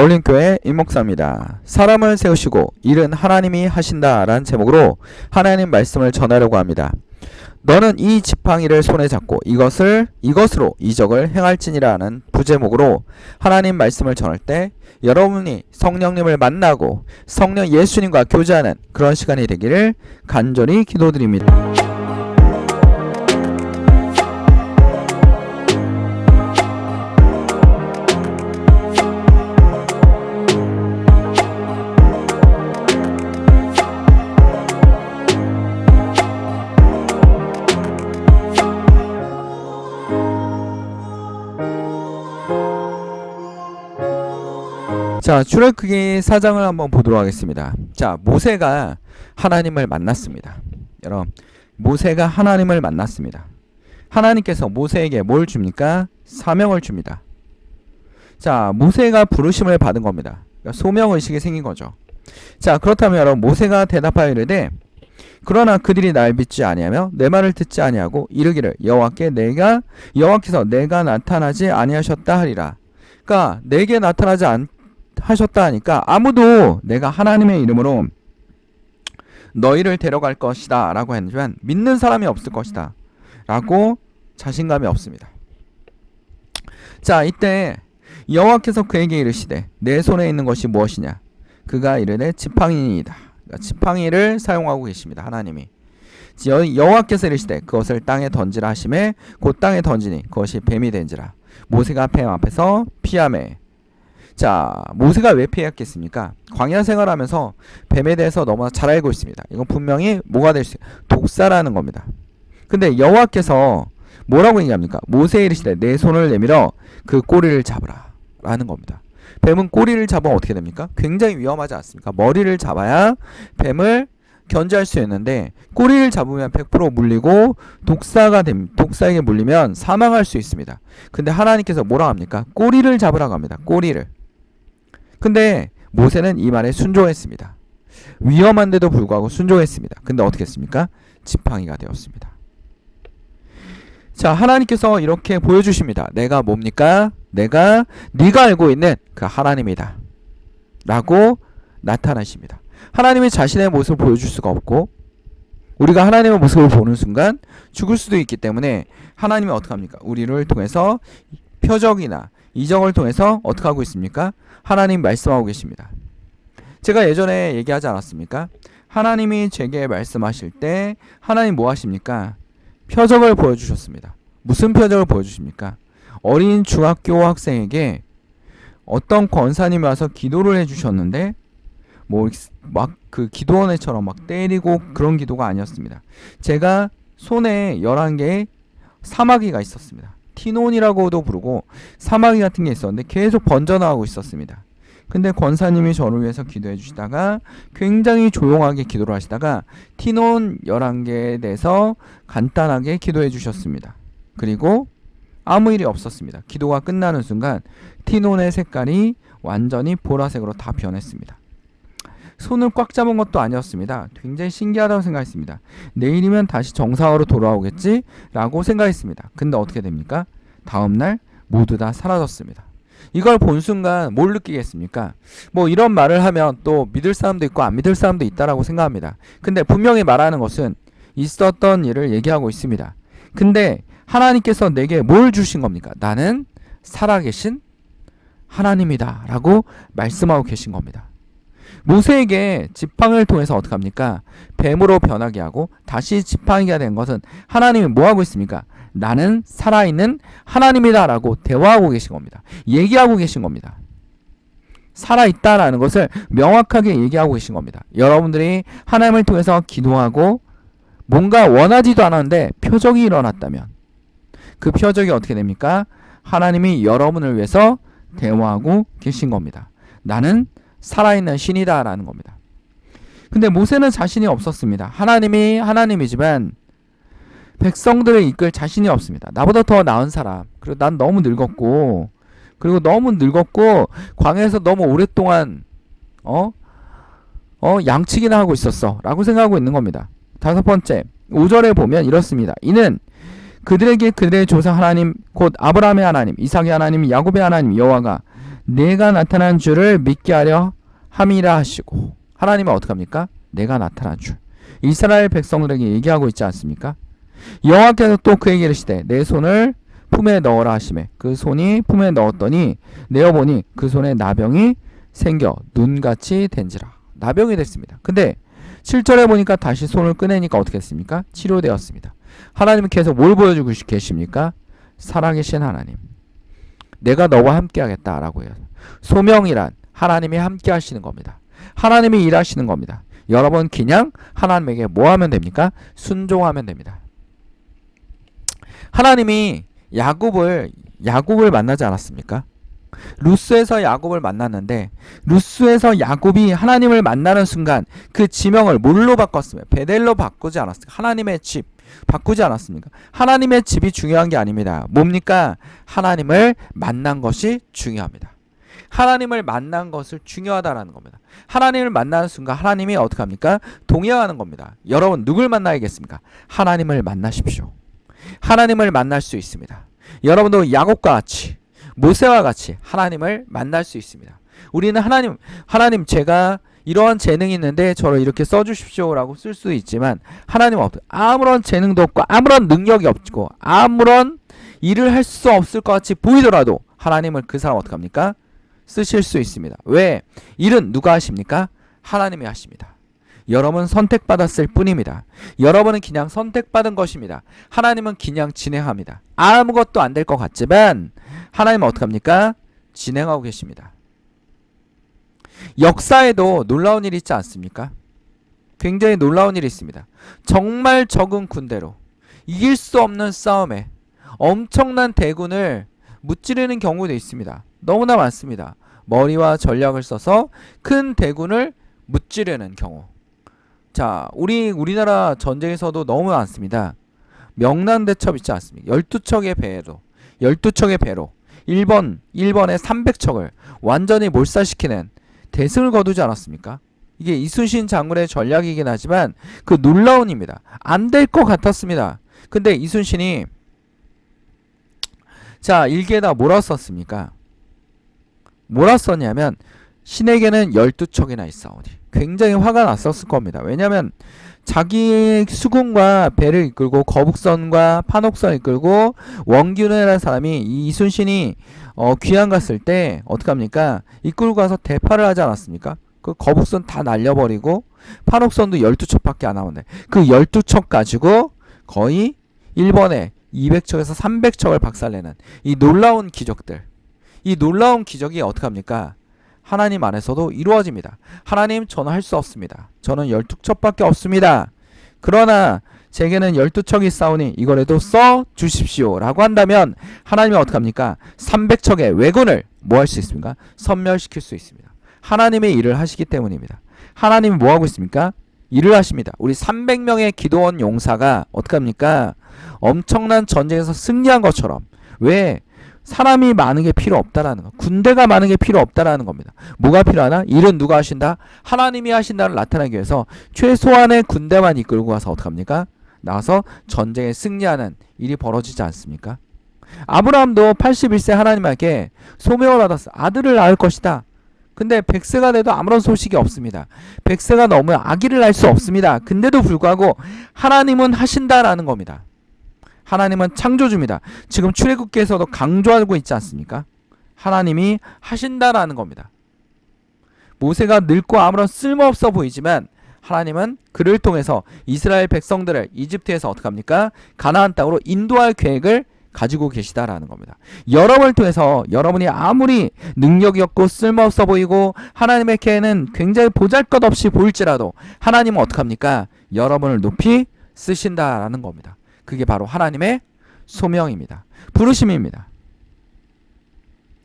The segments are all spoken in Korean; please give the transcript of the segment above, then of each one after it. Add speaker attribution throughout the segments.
Speaker 1: 올림교회 임목사입니다. 사람을 세우시고 일은 하나님이 하신다 라는 제목으로 하나님 말씀을 전하려고 합니다. 너는 이 지팡이를 손에 잡고 이것을 이것으로 이적을 행할지니라는 부제목으로 하나님 말씀을 전할 때 여러분이 성령님을 만나고 성령 예수님과 교제하는 그런 시간이 되기를 간절히 기도드립니다. 자, 출애굽기 4장을 한번 보도록 하겠습니다. 자, 모세가 하나님을 만났습니다. 여러분, 모세가 하나님을 만났습니다. 하나님께서 모세에게 뭘 줍니까? 사명을 줍니다. 자, 모세가 부르심을 받은 겁니다. 그러니까 소명 의식이 생긴 거죠. 자, 그렇다면 여러분 모세가 대답하여 이르되 그러나 그들이 날 믿지 아니하며 내 말을 듣지 아니하고 이르기를 여호와께 내가 여호와께서 내가 나타나지 아니하셨다 하리라. 그러니까 내게 나타나지 않 하셨다 하니까 아무도 내가 하나님의 이름으로 너희를 데려갈 것이다 라고 했지만 믿는 사람이 없을 것이다 라고 자신감이 없습니다. 자 이때 여호와께서 그에게 이르시되 내 손에 있는 것이 무엇이냐? 그가 이르되 지팡이이다. 그러니까 지팡이를 사용하고 계십니다 하나님이. 여, 여호와께서 이르시되 그것을 땅에 던지라 하심에 곧 땅에 던지니 그것이 뱀이 된지라. 모세가 뱀 앞에서 피하매 자, 모세가 왜 피했겠습니까? 광야 생활하면서 뱀에 대해서 너무나 잘 알고 있습니다. 이건 분명히 뭐가 될 수, 독사라는 겁니다. 근데 여호와께서 뭐라고 얘기합니까? 모세에 이르시되 내 손을 내밀어 그 꼬리를 잡으라 라는 겁니다. 뱀은 꼬리를 잡으면 어떻게 됩니까? 굉장히 위험하지 않습니까? 머리를 잡아야 뱀을 견제할 수 있는데 꼬리를 잡으면 100% 물리고 독사가 됨, 독사에게 물리면 사망할 수 있습니다. 근데 하나님께서 뭐라 합니까? 꼬리를 잡으라고 합니다. 꼬리를. 근데 모세는 이 말에 순종했습니다. 위험한데도 불구하고 순종했습니다. 근데 어떻게 했습니까? 지팡이가 되었습니다. 자, 하나님께서 이렇게 보여주십니다. 내가 뭡니까? 내가 네가 알고 있는 그 하나님이다. 라고 나타나십니다. 하나님이 자신의 모습을 보여줄 수가 없고 우리가 하나님의 모습을 보는 순간 죽을 수도 있기 때문에 하나님이 어떻게 합니까? 우리를 통해서 표적이나 이적을 통해서 어떻게 하고 있습니까? 하나님 말씀하고 계십니다. 제가 예전에 얘기하지 않았습니까? 하나님이 제게 말씀하실 때 하나님 뭐 하십니까? 표적을 보여주셨습니다. 무슨 표적을 보여주십니까? 어린 중학교 학생에게 어떤 권사님이 와서 기도를 해주셨는데 뭐 막 그 기도원회처럼 막 때리고 그런 기도가 아니었습니다. 제가 손에 11개의 사마귀가 있었습니다. 티논이라고도 부르고 사마귀 같은 게 있었는데 계속 번져나가고 있었습니다. 근데 권사님이 저를 위해서 기도해 주시다가 굉장히 조용하게 기도를 하시다가 티논 11개에 대해서 간단하게 기도해 주셨습니다. 그리고 아무 일이 없었습니다. 기도가 끝나는 순간 티논의 색깔이 완전히 보라색으로 다 변했습니다. 손을 꽉 잡은 것도 아니었습니다. 굉장히 신기하다고 생각했습니다. 내일이면 다시 정상으로 돌아오겠지? 라고 생각했습니다. 근데 어떻게 됩니까? 다음날 모두 다 사라졌습니다. 이걸 본 순간 뭘 느끼겠습니까? 뭐 이런 말을 하면 또 믿을 사람도 있고 안 믿을 사람도 있다라고 생각합니다. 근데 분명히 말하는 것은 있었던 일을 얘기하고 있습니다. 근데 하나님께서 내게 뭘 주신 겁니까? 나는 살아계신 하나님이다. 라고 말씀하고 계신 겁니다. 모세에게 지팡이를 통해서 어떻게 합니까? 뱀으로 변하게 하고 다시 지팡이가 된 것은 하나님이 뭐 하고 있습니까? 나는 살아있는 하나님이다라고 대화하고 계신 겁니다. 얘기하고 계신 겁니다. 살아있다라는 것을 명확하게 얘기하고 계신 겁니다. 여러분들이 하나님을 통해서 기도하고 뭔가 원하지도 않았는데 표적이 일어났다면 그 표적이 어떻게 됩니까? 하나님이 여러분을 위해서 대화하고 계신 겁니다. 나는 살아있는 신이다라는 겁니다. 근데 모세는 자신이 없었습니다. 하나님이 하나님이지만 백성들을 이끌 자신이 없습니다. 나보다 더 나은 사람. 그리고 난 너무 늙었고 그리고 너무 늙었고 광야에서 너무 오랫동안 어? 어 양치기나 하고 있었어 라고 생각하고 있는 겁니다. 다섯 번째 5절에 보면 이렇습니다. 이는 그들에게 그들의 조상 하나님 곧 아브라함의 하나님, 이삭의 하나님, 야곱의 하나님 여호와가 내가 나타난 줄을 믿게 하려 함이라 하시고 하나님은 어떡합니까? 내가 나타난 줄. 이스라엘 백성들에게 얘기하고 있지 않습니까? 여호와께서 또 그에게 이르시되 내 손을 품에 넣어라 하시매 그 손이 품에 넣었더니 내어 보니 그 손에 나병이 생겨 눈같이 된지라 나병이 됐습니다. 근데 7절에 보니까 다시 손을 꺼내니까 어떻게 했습니까? 치료되었습니다. 하나님은 계속 뭘 보여주고 계십니까? 살아계신 하나님. 내가 너와 함께 하겠다라고 해요. 소명이란 하나님이 함께 하시는 겁니다. 하나님이 일하시는 겁니다. 여러분 그냥 하나님에게 뭐 하면 됩니까? 순종하면 됩니다. 하나님이 야곱을 야곱을 만나지 않았습니까? 루스에서 야곱을 만났는데 루스에서 야곱이 하나님을 만나는 순간 그 지명을 뭘로 바꿨으면 베델로 바꾸지 않았습니까? 하나님의 집 바꾸지 않았습니까? 하나님의 집이 중요한 게 아닙니다. 뭡니까? 하나님을 만난 것이 중요합니다. 하나님을 만난 것을 중요하다라는 겁니다. 하나님을 만나는 순간 하나님이 어떻게 합니까? 동의하는 겁니다. 여러분 누굴 만나야겠습니까? 하나님을 만나십시오. 하나님을 만날 수 있습니다. 여러분도 야곱과 같이 모세와 같이 하나님을 만날 수 있습니다. 우리는 하나님 하나님 제가 이러한 재능이 있는데 저를 이렇게 써주십시오라고 쓸 수 있지만 하나님은 없 아무런 재능도 없고 아무런 능력이 없고 아무런 일을 할 수 없을 것 같이 보이더라도 하나님을 그 사람 어떻게 합니까? 쓰실 수 있습니다. 왜? 일은 누가 하십니까? 하나님이 하십니다. 여러분 선택받았을 뿐입니다. 여러분은 그냥 선택받은 것입니다. 하나님은 그냥 진행합니다. 아무것도 안 될 것 같지만 하나님은 어떻게 합니까? 진행하고 계십니다. 역사에도 놀라운 일이 있지 않습니까? 굉장히 놀라운 일이 있습니다. 정말 적은 군대로 이길 수 없는 싸움에 엄청난 대군을 무찌르는 경우도 있습니다. 너무나 많습니다. 머리와 전략을 써서 큰 대군을 무찌르는 경우. 자, 우리 우리나라 전쟁에서도 너무 많습니다. 명란대첩 있지 않습니까? 12척의 배로 12척의 배로 1번 1번에 300척을 완전히 몰살시키는 대승을 거두지 않았습니까? 이게 이순신 장군의 전략이긴 하지만 그 놀라운 입니다. 안 될 것 같았습니다. 근데 이순신이 자 일기에다 뭐라 썼습니까? 뭐라 썼냐면 신에게는 12척이나 있사오니 굉장히 화가 났었을 겁니다. 왜냐하면 자기 수군과 배를 이끌고 거북선과 판옥선 이끌고 원균이라는 사람이 이 이순신이 어, 귀양 갔을 때 어떡합니까? 이끌고 가서 대파를 하지 않았습니까? 그 거북선 다 날려버리고 판옥선도 12척밖에 안 나오는데 그 12척 가지고 거의 일본에 200척에서 300척을 박살내는 이 놀라운 기적들 이 놀라운 기적이 어떡합니까? 하나님 안에서도 이루어집니다. 하나님 저는 할 수 없습니다. 저는 12척밖에 없습니다. 그러나 제게는 12척이 싸우니 이거라도 써 주십시오 라고 한다면 하나님이 어떡합니까? 300척의 왜군을 뭐 할 수 있습니까? 섬멸시킬 수 있습니다. 하나님의 일을 하시기 때문입니다. 하나님이 뭐 하고 있습니까? 일을 하십니다. 우리 300명의 기도원 용사가 어떡합니까? 엄청난 전쟁에서 승리한 것처럼 왜 사람이 많은 게 필요 없다라는 거. 군대가 많은 게 필요 없다라는 겁니다. 뭐가 필요하나? 일은 누가 하신다? 하나님이 하신다를 나타나기 위해서 최소한의 군대만 이끌고 가서 어떡합니까? 나와서 전쟁에 승리하는 일이 벌어지지 않습니까? 아브라함도 81세 하나님에게 소명을 받았어. 아들을 낳을 것이다. 근데 100세가 돼도 아무런 소식이 없습니다. 100세가 넘으면 아기를 낳을 수 없습니다. 근데도 불구하고 하나님은 하신다라는 겁니다. 하나님은 창조주입니다. 지금 출애굽기에서도 강조하고 있지 않습니까? 하나님이 하신다라는 겁니다. 모세가 늙고 아무런 쓸모없어 보이지만 하나님은 그를 통해서 이스라엘 백성들을 이집트에서 어떻게 합니까? 가나안 땅으로 인도할 계획을 가지고 계시다라는 겁니다. 여러분을 통해서 여러분이 아무리 능력이 없고 쓸모없어 보이고 하나님에게는 굉장히 보잘것없이 보일지라도 하나님은 어떻게 합니까? 여러분을 높이 쓰신다라는 겁니다. 그게 바로 하나님의 소명입니다. 부르심입니다.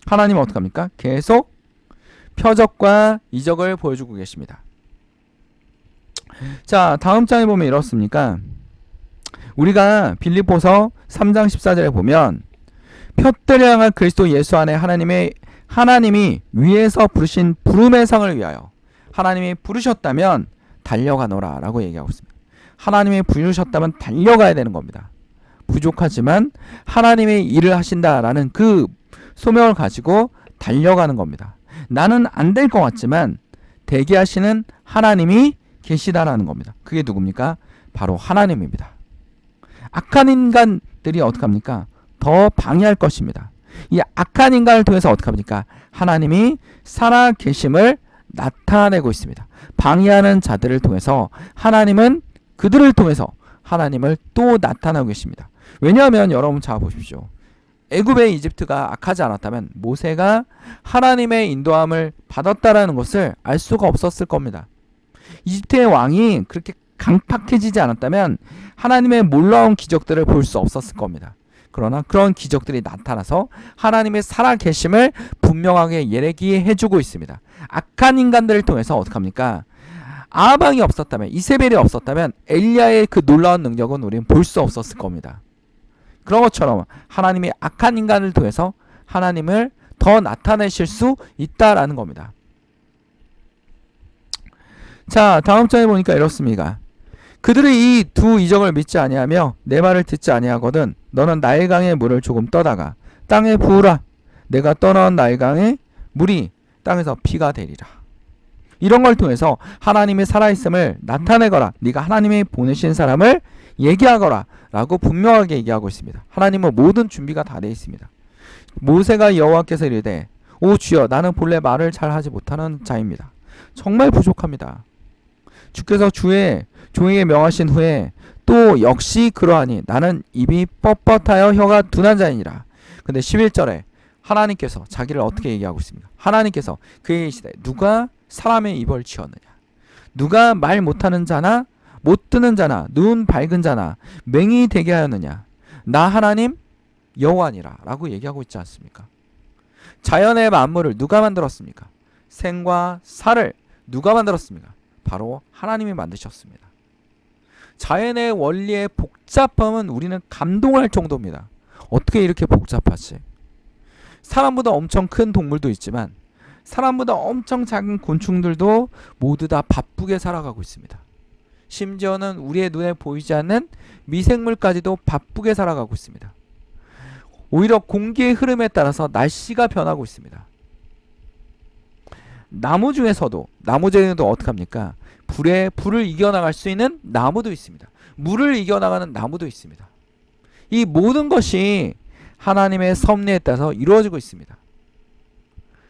Speaker 1: 하나님은 어떻게 합니까? 계속 표적과 이적을 보여주고 계십니다. 자, 다음 장에 보면 이렇습니까? 우리가 빌립보서 3장 14절에 보면 표들을 향한 그리스도 예수 안에 하나님의 하나님이 위에서 부르신 부름의 상을 위하여 하나님이 부르셨다면 달려가노라라고 얘기하고 있습니다. 하나님이 부르셨다면 달려가야 되는 겁니다. 부족하지만 하나님의 일을 하신다라는 그 소명을 가지고 달려가는 겁니다. 나는 안 될 것 같지만 되게 하시는 하나님이 계시다라는 겁니다. 그게 누굽니까? 바로 하나님입니다. 악한 인간들이 어떻게 합니까? 더 방해할 것입니다. 이 악한 인간을 통해서 어떻게 합니까? 하나님이 살아 계심을 나타내고 있습니다. 방해하는 자들을 통해서 하나님은 그들을 통해서 하나님을 또 나타나고 계십니다. 왜냐하면 여러분 자 보십시오. 애굽의 이집트가 악하지 않았다면 모세가 하나님의 인도함을 받았다라는 것을 알 수가 없었을 겁니다. 이집트의 왕이 그렇게 강팍해지지 않았다면 하나님의 놀라운 기적들을 볼 수 없었을 겁니다. 그러나 그런 기적들이 나타나서 하나님의 살아계심을 분명하게 예기해 주고 있습니다. 악한 인간들을 통해서 어떻게 합니까? 아방이 없었다면 이세벨이 없었다면 엘리야의 그 놀라운 능력은 우리는 볼 수 없었을 겁니다. 그런 것처럼 하나님이 악한 인간을 통해서 하나님을 더 나타내실 수 있다라는 겁니다. 자, 다음 장에 보니까 이렇습니다. 그들이 이 두 이적을 믿지 아니하며 내 말을 듣지 아니하거든 너는 나일강의 물을 조금 떠다가 땅에 부으라 내가 떠나온 나일강의 물이 땅에서 피가 되리라. 이런 걸 통해서 하나님의 살아있음을 나타내거라. 네가 하나님이 보내신 사람을 얘기하거라. 라고 분명하게 얘기하고 있습니다. 하나님은 모든 준비가 다 되어 있습니다. 모세가 여호와께서 이르되 오 주여 나는 본래 말을 잘 하지 못하는 자입니다. 정말 부족합니다. 주께서 주의 종에게 명하신 후에 또 역시 그러하니 나는 입이 뻣뻣하여 혀가 둔한 자이니라. 근데 11절에 하나님께서 자기를 어떻게 얘기하고 있습니까? 하나님께서 그에게 이시되 누가 사람의 입을 지었느냐? 누가 말 못하는 자나 못 듣는 자나 눈 밝은 자나 맹이 되게 하였느냐? 나 하나님 여호와니라라고 얘기하고 있지 않습니까? 자연의 만물을 누가 만들었습니까? 생과 살을 누가 만들었습니까? 바로 하나님이 만드셨습니다. 자연의 원리의 복잡함은 우리는 감동할 정도입니다. 어떻게 이렇게 복잡하지? 사람보다 엄청 큰 동물도 있지만 사람보다 엄청 작은 곤충들도 모두 다 바쁘게 살아가고 있습니다. 심지어는 우리의 눈에 보이지 않는 미생물까지도 바쁘게 살아가고 있습니다. 오히려 공기의 흐름에 따라서 날씨가 변하고 있습니다. 나무 중에서도 나무 중에도 어떻게 합니까? 불에 불을 이겨 나갈 수 있는 나무도 있습니다. 물을 이겨 나가는 나무도 있습니다. 이 모든 것이 하나님의 섭리에 따라서 이루어지고 있습니다.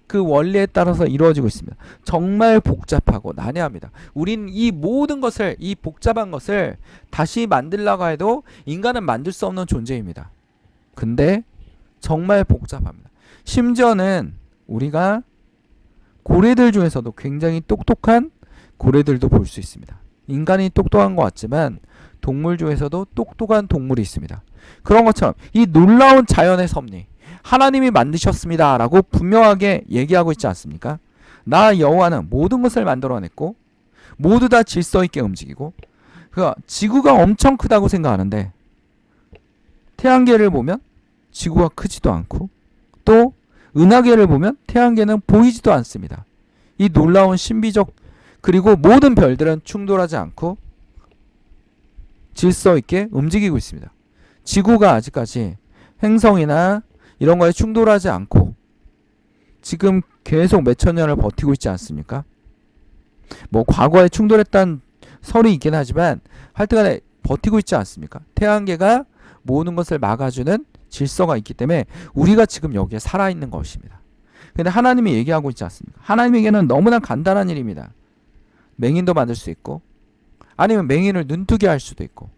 Speaker 1: 그 원리에 따라서 이루어지고 있습니다. 정말 복잡하고 난해합니다. 우린 이 모든 것을 이 복잡한 것을 다시 만들려고 해도 인간은 만들 수 없는 존재입니다. 근데 정말 복잡합니다. 심지어는 우리가 고래들 중에서도 굉장히 똑똑한 고래들도 볼 수 있습니다. 인간이 똑똑한 것 같지만 동물 중에서도 똑똑한 동물이 있습니다. 그런 것처럼 이 놀라운 자연의 섭리 하나님이 만드셨습니다 라고 분명하게 얘기하고 있지 않습니까? 나 여호와는 모든 것을 만들어냈고 모두 다 질서 있게 움직이고 그 지구가 엄청 크다고 생각하는데 태양계를 보면 지구가 크지도 않고 또 은하계를 보면 태양계는 보이지도 않습니다. 이 놀라운 신비적 그리고 모든 별들은 충돌하지 않고 질서 있게 움직이고 있습니다. 지구가 아직까지 행성이나 이런 거에 충돌하지 않고 지금 계속 몇천 년을 버티고 있지 않습니까? 뭐 과거에 충돌했던 설이 있긴 하지만 하여튼간에 버티고 있지 않습니까? 태양계가 모든 것을 막아주는 질서가 있기 때문에 우리가 지금 여기에 살아있는 것입니다. 근데 하나님이 얘기하고 있지 않습니까? 하나님에게는 너무나 간단한 일입니다. 맹인도 만들 수 있고 아니면 맹인을 눈뜨게 할 수도 있고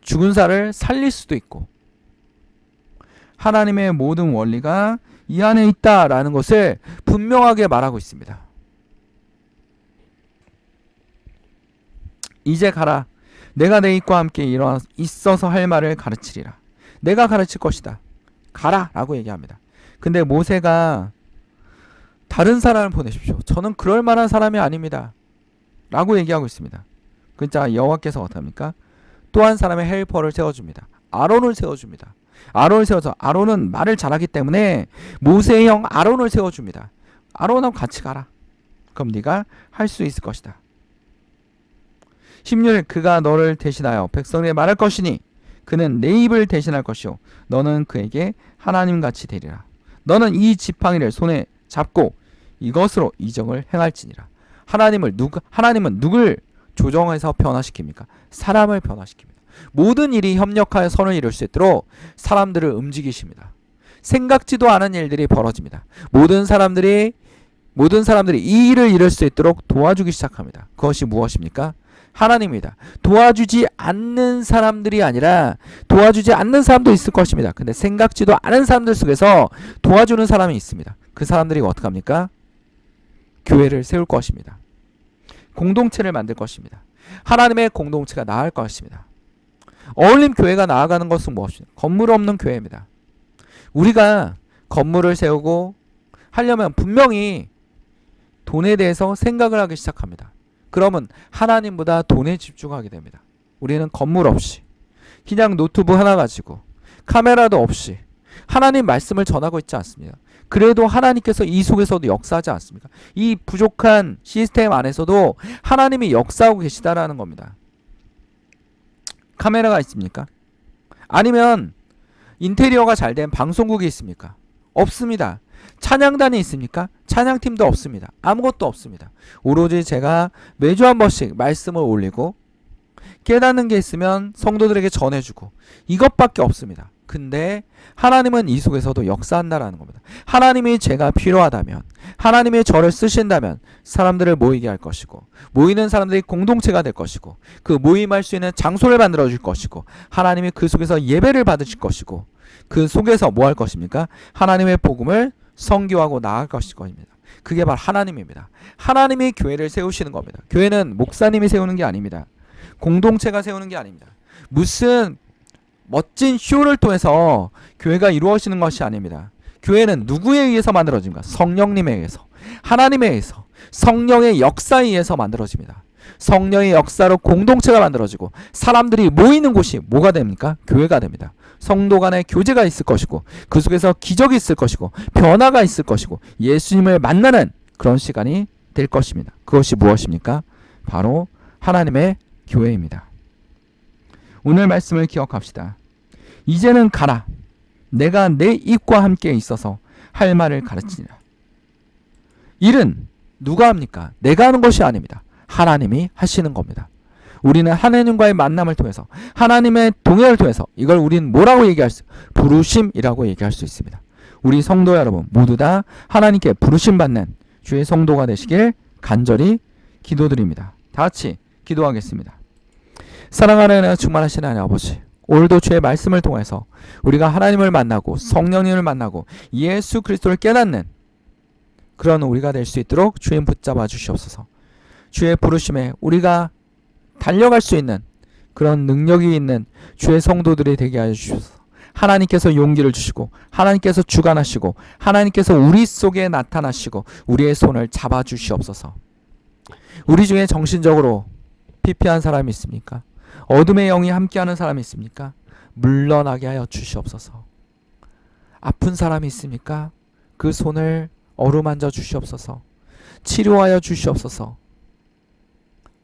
Speaker 1: 죽은 살을 살릴 수도 있고 하나님의 모든 원리가 이 안에 있다라는 것을 분명하게 말하고 있습니다. 이제 가라. 내가 내 입과 함께 일어 있어서 할 말을 가르치리라. 내가 가르칠 것이다. 가라 라고 얘기합니다. 근데 모세가 다른 사람을 보내십시오. 저는 그럴 만한 사람이 아닙니다. 라고 얘기하고 있습니다. 그러니까 여호와께서 어떻습니까? 또한 사람의 헬퍼를 세워줍니다. 아론을 세워줍니다. 아론을 세워서 아론은 말을 잘하기 때문에 모세의 형 아론을 세워줍니다. 아론하고 같이 가라. 그럼 네가 할 수 있을 것이다. 16일 그가 너를 대신하여 백성에게 말할 것이니 그는 내 입을 대신할 것이요 너는 그에게 하나님 같이 되리라. 너는 이 지팡이를 손에 잡고 이것으로 이정을 행할지니라. 하나님을 누가 하나님은 누굴 조정해서 변화시킵니까? 사람을 변화시킵니다. 모든 일이 협력하여 선을 이룰 수 있도록 사람들을 움직이십니다. 생각지도 않은 일들이 벌어집니다. 모든 사람들이 모든 사람들이 이 일을 이룰 수 있도록 도와주기 시작합니다. 그것이 무엇입니까? 하나님입니다. 도와주지 않는 사람들이 아니라 도와주지 않는 사람도 있을 것입니다. 근데 생각지도 않은 사람들 속에서 도와주는 사람이 있습니다. 그 사람들이 어떻게 합니까? 교회를 세울 것입니다. 공동체를 만들 것입니다. 하나님의 공동체가 나을 것입니다. 어울림 교회가 나아가는 것은 무엇입니까? 건물 없는 교회입니다. 우리가 건물을 세우고 하려면 분명히 돈에 대해서 생각을 하기 시작합니다. 그러면 하나님보다 돈에 집중하게 됩니다. 우리는 건물 없이 그냥 노트북 하나 가지고 카메라도 없이 하나님 말씀을 전하고 있지 않습니다. 그래도 하나님께서 이 속에서도 역사하지 않습니까? 이 부족한 시스템 안에서도 하나님이 역사하고 계시다라는 겁니다. 카메라가 있습니까? 아니면 인테리어가 잘 된 방송국이 있습니까? 없습니다. 찬양단이 있습니까? 찬양팀도 없습니다. 아무것도 없습니다. 오로지 제가 매주 한 번씩 말씀을 올리고 깨닫는 게 있으면 성도들에게 전해주고 이것밖에 없습니다. 근데 하나님은 이 속에서도 역사한다라는 겁니다. 하나님이 제가 필요하다면 하나님이 저를 쓰신다면 사람들을 모이게 할 것이고 모이는 사람들이 공동체가 될 것이고 그 모임할 수 있는 장소를 만들어 줄 것이고 하나님이 그 속에서 예배를 받으실 것이고 그 속에서 뭐 할 것입니까? 하나님의 복음을 성교하고 나아갈 것일 것입니다. 그게 바로 하나님입니다. 하나님이 교회를 세우시는 겁니다. 교회는 목사님이 세우는 게 아닙니다. 공동체가 세우는 게 아닙니다. 무슨 멋진 쇼를 통해서 교회가 이루어지는 것이 아닙니다. 교회는 누구에 의해서 만들어집니까? 성령님에 의해서. 하나님에 의해서. 성령의 역사에 의해서 만들어집니다. 성령의 역사로 공동체가 만들어지고 사람들이 모이는 곳이 뭐가 됩니까? 교회가 됩니다. 성도 간의 교제가 있을 것이고 그 속에서 기적이 있을 것이고 변화가 있을 것이고 예수님을 만나는 그런 시간이 될 것입니다. 그것이 무엇입니까? 바로 하나님의 교회입니다. 오늘 말씀을 기억합시다. 이제는 가라. 내가 내 입과 함께 있어서 할 말을 가르치니라. 일은 누가 합니까? 내가 하는 것이 아닙니다. 하나님이 하시는 겁니다. 우리는 하나님과의 만남을 통해서 하나님의 동행을 통해서 이걸 우리는 뭐라고 얘기할 수 부르심이라고 얘기할 수 있습니다. 우리 성도 여러분 모두 다 하나님께 부르심 받는 주의 성도가 되시길 간절히 기도드립니다. 다 같이 기도하겠습니다. 사랑하는 하나님 아버지 오늘도 주의 말씀을 통해서 우리가 하나님을 만나고 성령님을 만나고 예수 그리스도를 깨닫는 그런 우리가 될 수 있도록 주님 붙잡아 주시옵소서. 주의 부르심에 우리가 달려갈 수 있는 그런 능력이 있는 주의 성도들이 되게 하여 주셔서 하나님께서 용기를 주시고 하나님께서 주관하시고 하나님께서 우리 속에 나타나시고 우리의 손을 잡아 주시옵소서. 우리 중에 정신적으로 피폐한 사람이 있습니까? 어둠의 영이 함께하는 사람이 있습니까? 물러나게 하여 주시옵소서. 아픈 사람이 있습니까? 그 손을 어루만져 주시옵소서. 치료하여 주시옵소서.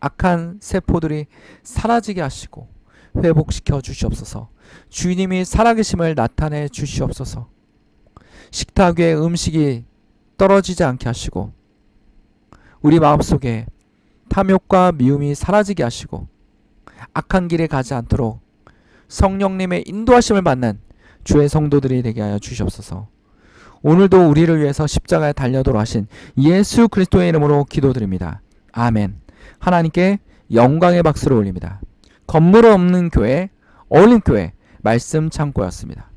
Speaker 1: 악한 세포들이 사라지게 하시고 회복시켜 주시옵소서. 주님이 살아계심을 나타내 주시옵소서. 식탁 위에 음식이 떨어지지 않게 하시고 우리 마음속에 탐욕과 미움이 사라지게 하시고 악한 길에 가지 않도록 성령님의 인도하심을 받는 주의 성도들이 되게 하여 주시옵소서. 오늘도 우리를 위해서 십자가에 달려도록 하신 예수 그리스도의 이름으로 기도드립니다. 아멘. 하나님께 영광의 박수를 올립니다. 건물 없는 교회, 어울림 교회 말씀 창고였습니다.